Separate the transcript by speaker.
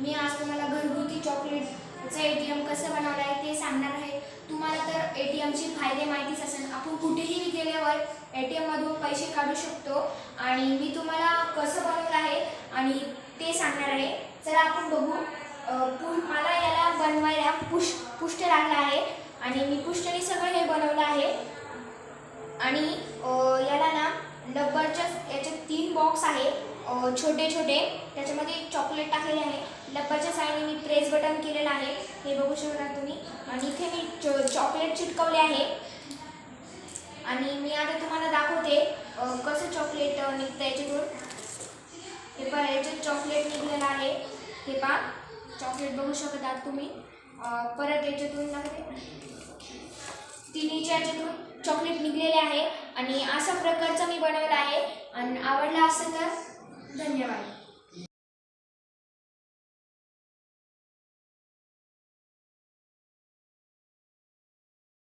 Speaker 1: मी आज तुम्हाला घरगुती चॉकलेटचं ए टी एम कसं बनवलं आहे ते सांगणार आहे. तुम्हाला तर ए टी एमचे फायदे माहितीच असेल. आपण कुठेही गेल्यावर ए टी एममधून पैसे काढू शकतो आणि मी तुम्हाला कसं बनवलं आहे आणि ते सांगणार आहे. चला आपण बघू. मला याला बनवायला पुष पुष्ट लागला आहे आणि मी पुष्टने सगळं हे बनवलं आहे. आणि याला ना डब्बरच्या याचे तीन बॉक्स आहे. छोटे छोटे. त्याच्यामध्ये चॉकलेट टाकलेले आहे. डब्बाच्या साईडने मी प्रेस बटन केलेलं आहे. हे बघू शकता तुम्ही. आणि इथे मी चॉकलेट चिटकवले आहे. आणि मी आता तुम्हाला दाखवते कसं चॉकलेट निघतं याच्यातून. हे पहा याच्यात चॉकलेट निघलेलं आहे. हे पहा चॉकलेट बघू शकता तुम्ही. परत याच्यातून तिन्हीच्या याच्यातून चॉकलेट निघलेले आहे. आणि अशा प्रकारचं मी बनवलं आहे. आणि आवडलं असेल तर धन्यवाद